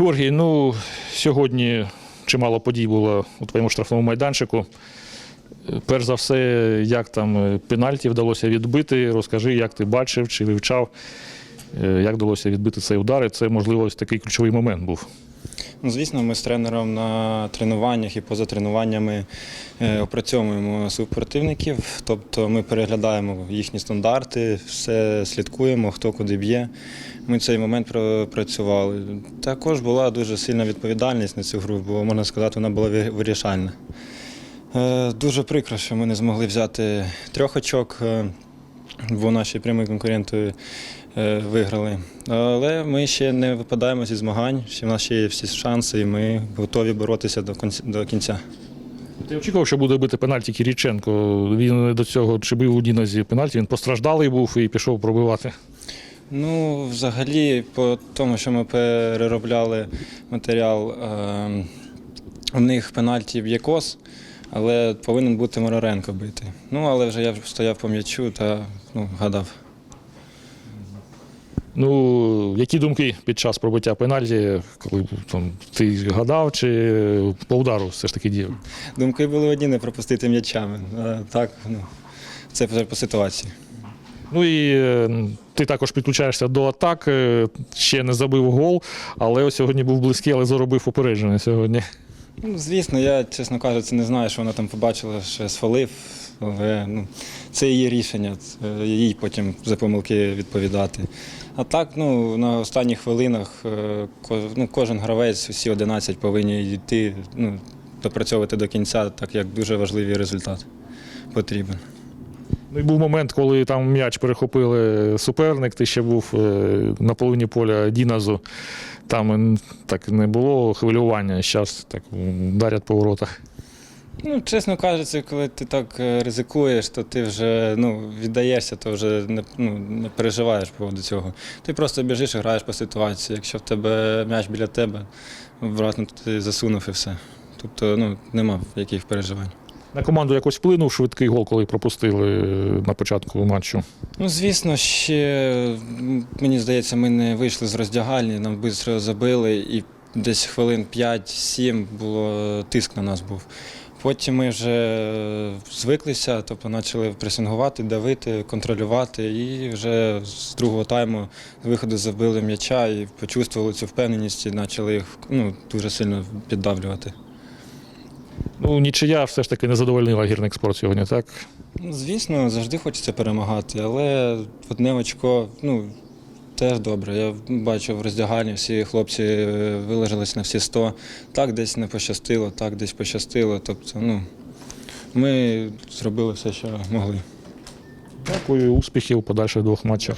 Георгій, ну сьогодні чимало подій було у твоєму штрафному майданчику. Перш за все, як там е, пенальті вдалося відбити, розкажи, як ти бачив чи вивчав, е, як вдалося відбити цей удар. Це, можливо, ось такий ключовий момент був. Ну, звісно, ми з тренером на тренуваннях і поза тренуваннями е, опрацьовуємо супротивників, тобто ми переглядаємо їхні стандарти, все слідкуємо, хто куди б'є. Ми цей момент пропрацювали. Також була дуже сильна відповідальність на цю гру, бо можна сказати, вона була вирішальна. Е, Дуже прикро, що ми не змогли взяти трьох очок, е, бо наші прямі конкуренти е, виграли. Але ми ще не випадаємо зі змагань, ще в нас ще є всі шанси, і ми готові боротися до кінця. Ти очікував, що буде бити пенальті Кіріченко. Він до цього чи бив у Діназі пенальті, він постраждалий був і пішов пробивати. Ну, взагалі, по тому, що ми переробляли матеріал, у них пенальті б'є кос, але повинен бути Мороренко бити. Ну, але вже я стояв по м'ячу та ну, гадав. Ну, які думки під час пробиття пенальті, коли там, ти гадав, чи по удару все ж таки діяв? Думки були одні не пропустити м'ячами. А так, ну, це вже по ситуації. Ну і е, ти також підключаєшся до атак, е, ще не забив гол, але ось сьогодні був близький, але заробив упередження сьогодні. Ну, звісно, я, чесно кажучи, не знаю, що вона там побачила, що я свалив. Але ну, це її рішення, це їй потім за помилки відповідати. А так, ну, на останніх хвилинах е, ну, кожен гравець, всі 11 повинні йти, ну, допрацьовувати до кінця, так як дуже важливий результат потрібен. Ну був момент, коли там м'яч перехопили суперник, ти ще був е, на половині поля Діназу. Там так не було хвилювання, зараз так дарять по воротах. Ну, чесно кажучи, коли ти так е, ризикуєш, то ти вже ну, віддаєшся, то вже не, ну, не переживаєш по поводу цього. Ти просто біжиш і граєш по ситуації. Якщо в тебе м'яч біля тебе, обратно ти засунув і все. Тобто ну, нема яких переживань. На команду якось вплинув швидкий гол, коли пропустили на початку матчу. Ну, звісно, ще мені здається, ми не вийшли з роздягальні, нам швидко забили, і десь хвилин 5-7 було тиск на нас був. Потім ми вже звиклися, тобто почали пресингувати, давити, контролювати, і вже з другого тайму виходу забили м'яча і почувствували цю впевненість і почали їх ну, дуже сильно піддавлювати. Ну, нічия все ж таки не задовольнила гірник спорт сьогодні, так? Звісно, завжди хочеться перемагати, але одне очко ну, теж добре. Я бачу в роздягальні всі хлопці е, на всі 100. Так десь не пощастило, так десь пощастило. Тобто, ну, ми зробили все, що могли. Дякую, успіхів у подальших двох матчах.